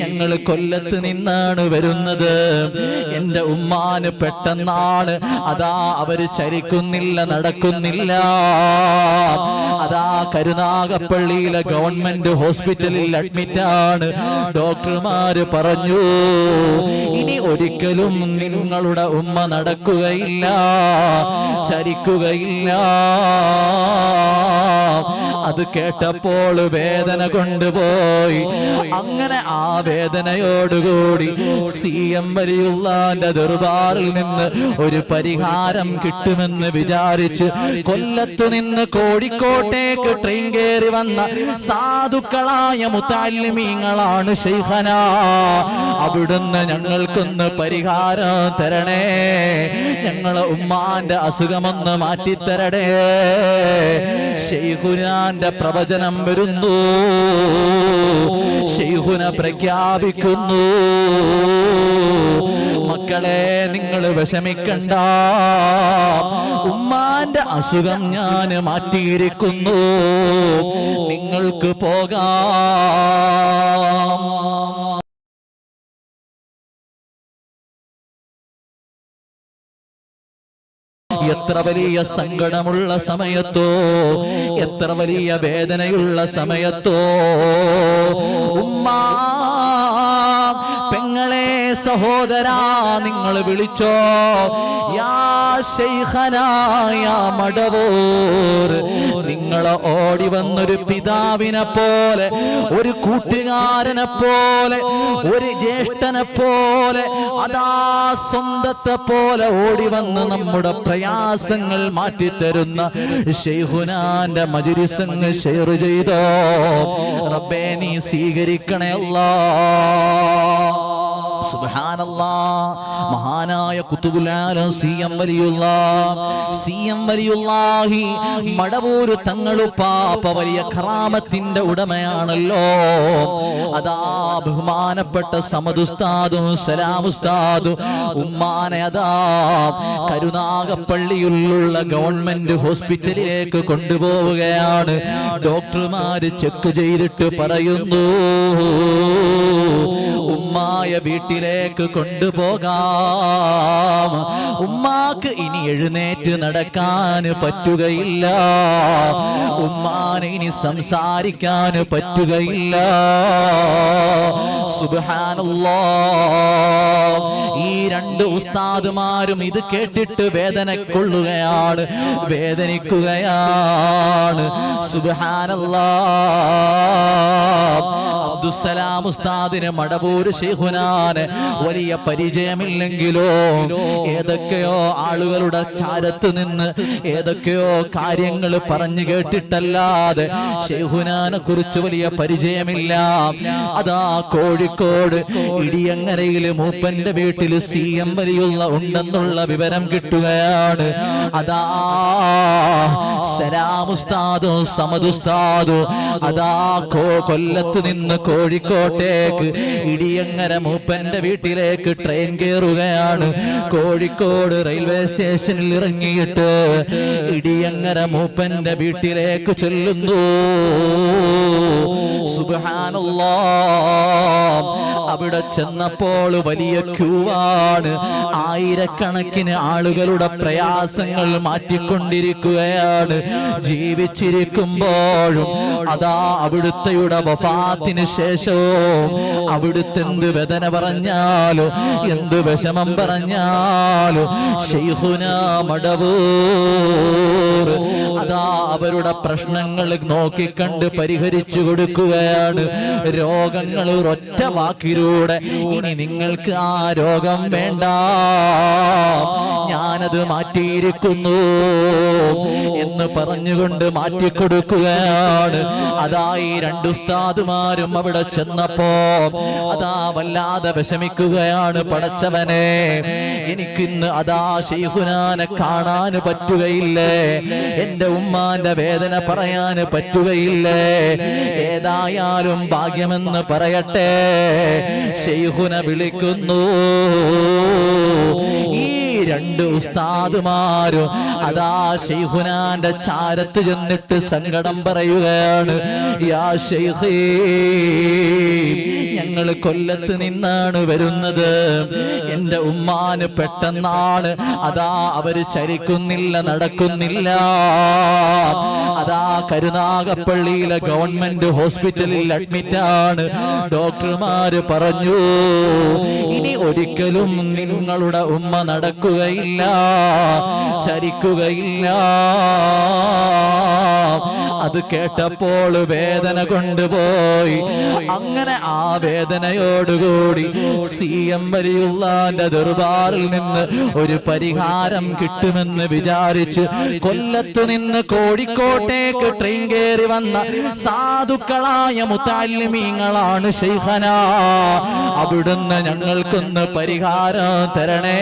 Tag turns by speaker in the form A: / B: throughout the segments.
A: ഞങ്ങൾ കൊല്ലത്ത് നിന്നാണ് വരുന്നത്. എന്റെ ഉമ്മാന് പെട്ടെന്നാണ് അതാ അവർ ചരിക്കുന്നില്ല നടക്കുന്നില്ല. അതാ കരുനാഗപ്പള്ളിയിലെ ഗവൺമെന്റ് ഹോസ്പിറ്റലിൽ അഡ്മിറ്റ് ആണ് ഡോക്ടർമാര് പറഞ്ഞു ഇനി ഒരിക്കലും നിങ്ങളുടെ ഉമ്മ നടക്കുകയില്ല ചരിക്കുകയില്ല. അത് കേട്ടപ്പോൾ വേദന കൊണ്ടുപോയി. അങ്ങനെ ആ വേദനയോടുകൂടി സി എം വലിയുള്ളാന്റെ ദർബാറിൽ നിന്ന് ഒരു പരിഹാരം കിട്ടുമെന്ന് വിചാരിച്ച് കൊല്ലത്തു നിന്ന് കോഴിക്കോട്ടേക്ക് ട്രെയിൻ കയറി വന്ന സാധുക്കളായ മുത്താലിമീങ്ങളാണ് ശൈഹന അവിടുന്ന് ഞങ്ങൾക്കൊന്ന് പരിഹാരം തരണേ. ഞങ്ങളെ ഉമ്മാന്റെ അസുഖമൊന്ന് മാറ്റിത്തരണേ. ഷെയ്ഖുനാന്റെ പ്രവചനം വരുന്നു. ഷെയ്ഖുന പ്രഖ്യാപിക്കുന്നു. മക്കളെ നിങ്ങൾ വിഷമിക്കണ്ട. ഉമ്മാന്റെ അസുഖം ഞാൻ മാറ്റിയിരിക്കുന്നു. നിങ്ങൾക്ക് പോകാം. എത്ര വലിയ സങ്കടമുള്ള സമയത്തോ എത്ര വലിയ വേദനയുള്ള സമയത്തോ ഉമ്മ സഹോദരാ നിങ്ങൾ വിളിച്ചോ? യാ ശൈഖനായ മടവൂർ നിങ്ങൾ ഓടി വന്നൊരു പിതാവിനെ പോലെ ഒരു കൂട്ടുകാരനെ പോലെ ഒരു ജ്യേഷ്ഠനെ പോലെ അതാ സ്വന്തത്തെ പോലെ ഓടി വന്ന് നമ്മുടെ പ്രയാസങ്ങൾ മാറ്റിത്തരുന്ന ഷെയ്ഹുനാന്റെ മജുരിസങ്ങ് ഷെയർ ചെയ്തോ? റബ്ബേ നീ സ്വീകരിക്കണേ അല്ലാ. മഹാനായ മടവൂര് തങ്ങളുപ്പാപ്പ വലിയ ഖറാമത്തിന്റെ ഉടമയാണല്ലോ. അതാ ബഹുമാനപ്പെട്ട സമതുസ്താദും സലാമുസ്താദും ഉമ്മാനെ അതാ കരുനാഗപ്പള്ളിയിലുള്ള ഗവൺമെന്റ് ഹോസ്പിറ്റലിലേക്ക് കൊണ്ടുപോവുകയാണ്. ഡോക്ടർമാര് ചെക്ക് ചെയ്തിട്ട് പറയുന്നു ഉമ്മായ വീട്ടിലേക്ക് കൊണ്ടുപോകാം. ഉമ്മാക്ക് ഇനി എഴുന്നേറ്റ് നടക്കാൻ പറ്റുകയില്ല. ഉമ്മാന് ഇനി സംസാരിക്കാൻ പറ്റുകയില്ല. ഈ രണ്ട് ഉസ്താദുമാരും ഇത് കേട്ടിട്ട് വേദന കൊള്ളുകയാണ് വേദനിക്കുകയാണ്. സുബ്ഹാനല്ലാ. അബ്ദുസലാം ഉസ്താദിന് മടപൂര് ഷെയ്ഖുനാന് വലിയ പരിചയമില്ലെങ്കിലോ? ഏതൊക്കെയോ ആളുകളുടെ ചാരത്ത് നിന്ന് ഏതൊക്കെയോ കാര്യങ്ങൾ പറഞ്ഞു കേട്ടിട്ടല്ലാതെ ഷെയ്ഖുനാനെ കുറിച്ച് വലിയ പരിചയമില്ല. അതാ കോഴിക്കോട് ഇടിയങ്ങരയിൽ മൂപ്പന്റെ വീട്ടിൽ സി എം വലിയുള്ള ഉണ്ടെന്നുള്ള വിവരം കിട്ടുകയാണ്. അതാ സലാമുസ്താദോ സമതുസ്താദോ അതാ കോ കൊല്ലത്ത് നിന്ന് കോഴിക്കോട്ടേക്ക് ഇടിയങ്ങര മൂപ്പന്റെ വീട്ടിലേക്ക് ട്രെയിൻ കയറുകയാണ് കോഴിക്കോട് റെയിൽവേ സ്റ്റേഷനിൽ ഇറങ്ങിയിട്ട് ഇടിയങ്ങര മൂപ്പന്റെ വീട്ടിലേക്ക് ചെല്ലുന്നു. സുബ്ഹാനല്ലാ. അവിടെ ചെന്നപ്പോൾ വലിയ ക്യൂവാണ്. ആയിരക്കണക്കിന് ആളുകളുടെ പ്രയാസങ്ങൾ മാറ്റിക്കൊണ്ടിരിക്കുകയാണ്. ജീവിച്ചിരിക്കുമ്പോഴും അതാ അവിടുത്തെയുടെ വഫാത്തിന് ശേഷവും അവിടുത്തെ എന്ത് വേദന പറഞ്ഞാലോ എന്ത് വിഷമം പറഞ്ഞാലോ ഷെയ്ഖുന മടവൂർ അതാ അവരുടെ പ്രശ്നങ്ങൾ നോക്കിക്കണ്ട് പരിഹരിച്ചു കൊടുക്കുകയാണ്. രോഗങ്ങൾ ഒറ്റ വാക്കിലൂടെ ഇനി നിങ്ങൾക്ക് ആ രോഗം വേണ്ട. ഞാനത് മാറ്റിയിരിക്കുന്നു എന്ന് പറഞ്ഞുകൊണ്ട് മാറ്റിക്കൊടുക്കുകയാണ്. അതായി രണ്ടു രണ്ട് ഉസ്താദുമാരും അവിടെ ചെന്നപ്പോ അതാ വല്ലാതെ വിഷമിക്കുകയാണ് പടച്ചവനെ. എനിക്കിന്ന് അതാ ശൈഹുനാനെ കാണാൻ പറ്റുകയില്ലേ? എന്റെ ഉമ്മാന്റെ വേദന പറയാൻ പറ്റുകയില്ലേ? ഏതായാലും ഭാഗ്യമെന്ന് പറയട്ടെ. ഷെയ്ഖുന വിളിക്കുന്നു. രണ്ട് ഉസ്താദുമാരും അതാ ഷെയ്ഖുനാന്റെ ചാരത്ത് ചെന്നിട്ട് സങ്കടം പറയുകയാണ് യാ ഞങ്ങൾ കൊല്ലത്ത് നിന്നാണ് വരുന്നത്. എന്റെ ഉമ്മാന് പെട്ടെന്നാണ് അതാ അവർ ചരിക്കുന്നില്ല നടക്കുന്നില്ല. അതാ കരുനാഗപ്പള്ളിയിലെ ഗവൺമെന്റ് ഹോസ്പിറ്റലിൽ അഡ്മിറ്റ് ആണ് ഡോക്ടർമാര് പറഞ്ഞു ഇനി ഒരിക്കലും നിങ്ങളുടെ ഉമ്മ നടക്കുകയില്ല ചരിക്കുകയില്ല. അത് കേട്ടപ്പോൾ വേദന കൊണ്ടുപോയി. അങ്ങനെ ആ വേദനയോടുകൂടി സി എം വലിയുള്ളാന്റെ ദർബാറിൽ നിന്ന് ഒരു പരിഹാരം കിട്ടുമെന്ന് വിചാരിച്ച് കൊല്ലത്തു നിന്ന് കോഴിക്കോട്ടേക്ക് ട്രെയിൻ കയറി വന്ന സാധുക്കളായ മുത്താലിമീങ്ങളാണ് ഷെയ്ഖന അവിടുന്ന് ഞങ്ങൾക്കൊന്ന് പരിഹാരം തരണേ.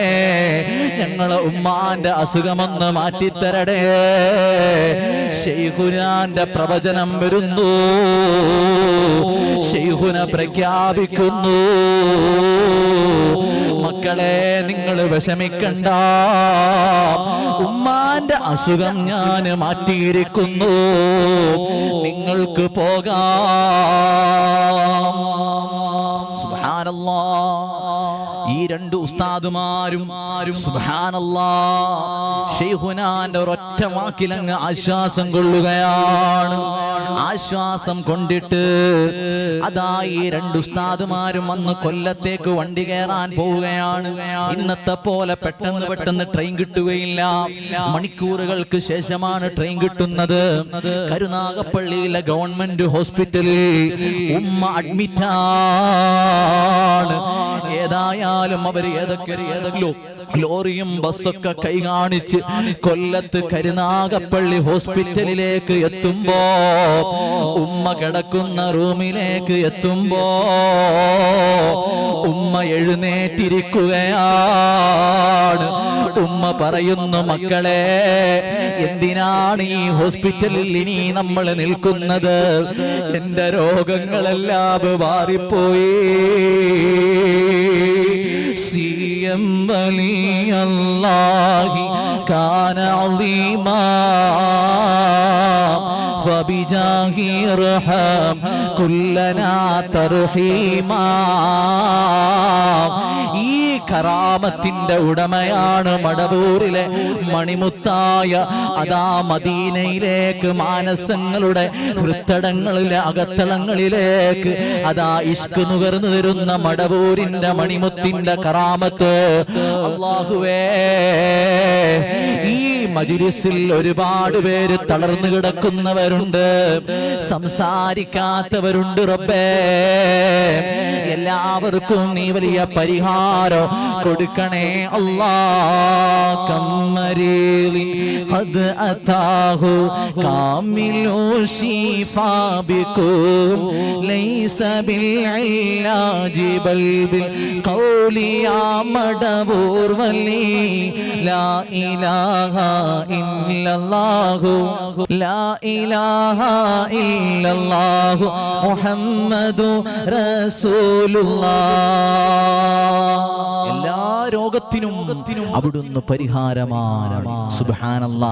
A: ഞങ്ങളെ ഉമ്മാന്റെ അസുഖമൊന്ന് മാറ്റിത്തരടേ. ഷെയ്ഖുനാന്റെ പ്രവചനം വരുന്നു. ഷെയ്ഖുന പ്രഖ്യാപിക്കുന്നു. മക്കളെ നിങ്ങൾ വിഷമിക്കണ്ട. ഉമ്മാന്റെ അസുഖം ഞാൻ മാറ്റിയിരിക്കുന്നു. നിങ്ങൾക്ക് പോകാം. സുബ്ഹാനല്ലാ. രണ്ട് ഉസ്താദുമാരും ഒരൊറ്റ വാക്കിലങ്ങ് ആശ്വാസം കൊള്ളുകയാണ്. ആശ്വാസം കൊണ്ടിട്ട് അതാ ഈ രണ്ട് ഉസ്താദുമാരും വന്ന് കൊല്ലത്തേക്ക് വണ്ടി കയറാൻ പോവുകയാണ്. ഇന്നത്തെ പോലെ പെട്ടെന്ന് പെട്ടെന്ന് ട്രെയിൻ കിട്ടുകയില്ല. മണിക്കൂറുകൾക്ക് ശേഷമാണ് ട്രെയിൻ കിട്ടുന്നത്. കരുനാഗപ്പള്ളിയിലെ ഗവൺമെന്റ് ഹോസ്പിറ്റലിൽ ഉമ്മ അഡ്മിറ്റാണ്. ഏതായാലും അവർ ഏതൊക്കെ ഏതെങ്കിലും ലോറിയും ബസ്സൊക്കെ കൈ കാണിച്ച് കൊല്ലത്ത് കരുനാഗപ്പള്ളി ഹോസ്പിറ്റലിലേക്ക് എത്തുമ്പോ ഉമ്മ കിടക്കുന്ന റൂമിലേക്ക് എത്തുമ്പോ ഉമ്മ എഴുന്നേറ്റിരിക്കുകയാണ്. ഉമ്മ പറയുന്നു മക്കളെ എന്തിനാണ് ഈ ഹോസ്പിറ്റലിൽ ഇനി നമ്മൾ നിൽക്കുന്നത്? എന്റെ രോഗങ്ങളെല്ലാം മാറിപ്പോയി സി എം വലിയല്ലാഹി അളീമാ فبجاه ارحم كلنا ترحيما ഈ കറാമത്തിന്റെ ഉടമയാണ് മടവൂരിലെ മണിമുത്തായ അതാ മദീനയിലേക്ക് മാനസങ്ങളുടെ ഹൃത്തടങ്ങളിലെ അകത്തളങ്ങളിലേക്ക് അതാ ഇഷ്ക് നുകർന്നു തരുന്ന മടവൂരിന്റെ മണിമുത്തിന്റെ കറാമത്ത് അള്ളാഹുവേ ഈ മജിലിസിൽ ഒരുപാട് പേര് തളർന്നു കിടക്കുന്നവരുണ്ട്. സംസാരിക്കാത്തവരുണ്ട് റബ്ബേ. എല്ലാവർക്കും നീ വലിയ പരിഹാരം കൊടുക്കണേ അല്ലാ. قد أتاه كامل الشفاء بكم ليس بالعلاج بل بالقول يا مدبور ولي لا إله إلا الله لا إله إلا الله محمد رسول الله എല്ലാ രോഗത്തിനും അവിടുന്ന് പരിഹാരമാണ് സുബ്ഹാനല്ലാ